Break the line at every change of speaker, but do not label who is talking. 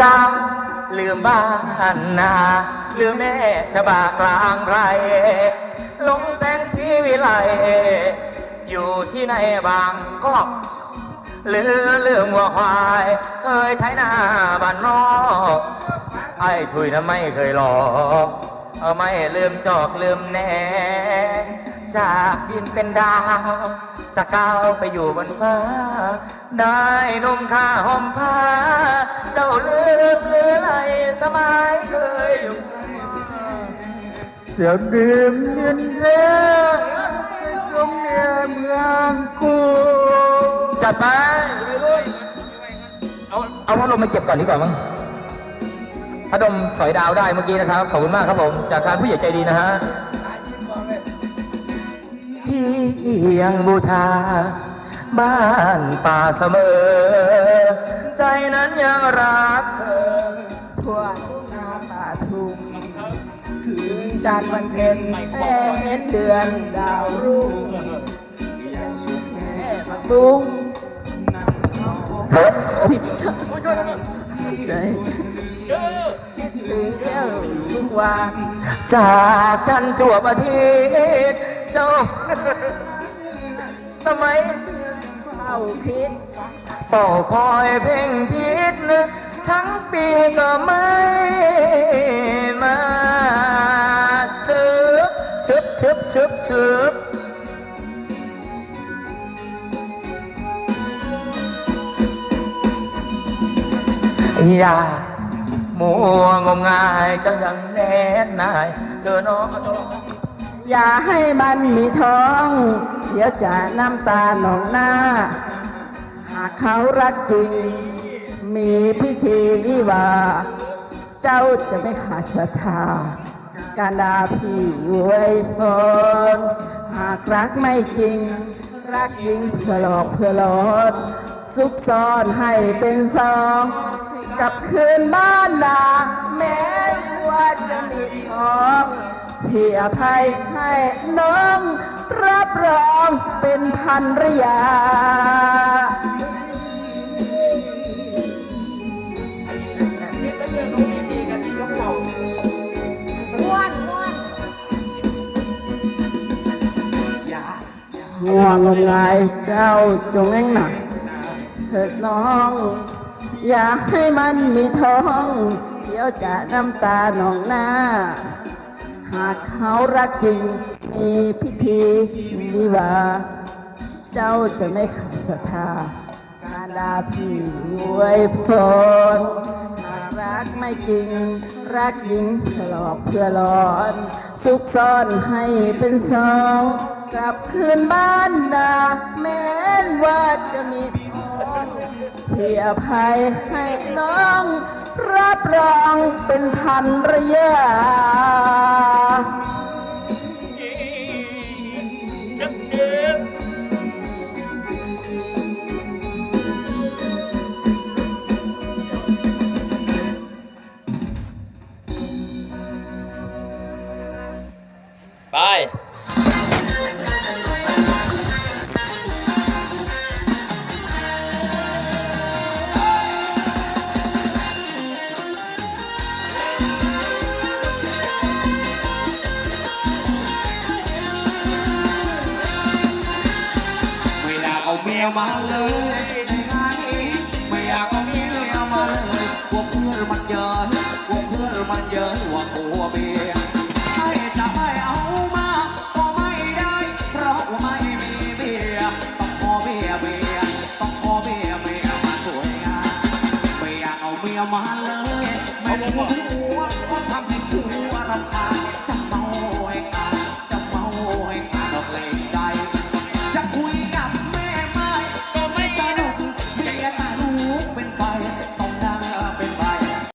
จำลืมบ้านนาลืมแม่ชะบากลางไรลงแสงสีวิไลอยู่ที่ไหนบางกอกลืมลืมวัวควายเคยไถนาบ้านนอกไอ้ถุยนะไม่เคยหลอกเออไม่ลืมจอกลืมแน่ จากดินเป็นดาว สกาวไปอยู่บนฟ้า ได้นุ่มข้าห่มผ้า เจ้าลืมหรือไรสมัยเคยอยู่จะดื่มเย็นเย็นตรงเนียเมืองกูจัดไปเอาเอาพัดลมมาเก็บก่อนดีกว่ามั้งพัดลมสอยดาวได้เมื่อกี้นะครับ ขอบคุณมากครับผม จากการผู้ใหญ่ใจดีนะฮะ ยังบูชา บ้านป่าเสมอ ใจนั้นยังรักเธอ
ทั่วทุ่งนาป่าทุ่งคืนจันทร์วันเพ็ญแม่เห็นเดือนดาวรุ่งยังชุดแม่มาตุ้งผิดใจใจคิดถึงเจ้าทุกวัน
จากจันจวบอาทิตย์เจ้า สมัยเ
ฝ้าคิด
เฝ้าคอยเพ่งพิษทั้งปีก็ไม่มาซึบชึบชึบชึบชึบอย่า มัวงมงายจ้ายังแน่นายเธอน้อง
อย่าให้มันมีท้อง เดี๋ยวจะน้ำตาหนองหน้า หากเขารักจริง มีพิธีวิวา เจ้าจะไม่ขาดศรัทธาการดาพี่ไว้พรหากรักไม่จริง รักยิงเพื่อหลอกเพื่อหลอนซุกซ่อนให้เป็นซอง กลับคืนบ้านนาแม้ว่าจะมีท้องพี่อภัยให้น้องรับรองเป็นพันรยาห่วงงมงายเจ้าจงแง่งหนักเถิดน้อง อย่าให้มันมีท้อง เดี๋ยวจะน้ำตาหนองหน้า หากเขารักจริง มีพิธีวิวา เจ้าจะไม่ขาดศรัทธาการดาพี่ไว้พรหากรักไม่จริง รักหญิงเพื่อหลอกเพื่อหลอน ซุกซ่อนให้เป็นสอง กลับคืนบ้านนาแม้ พี่อภัยให้น้องรับรองเป็นพันระยะ
ไม่อยากเอาเมียมาเลยไม่อยากเอาเมียมาเลยกลัเพื่อมันเยอกลัเพื่อมันเยอะว่ากลัเมียให้จะไปเอามาก็ไม่ได้ เพราะไม่มีเมียต้องขอเมียเมียต้องขอเมียเมียมาสวยงามไม่อยากเอาเมียมาเลย หัวหัวทำให้หัวรำคาญ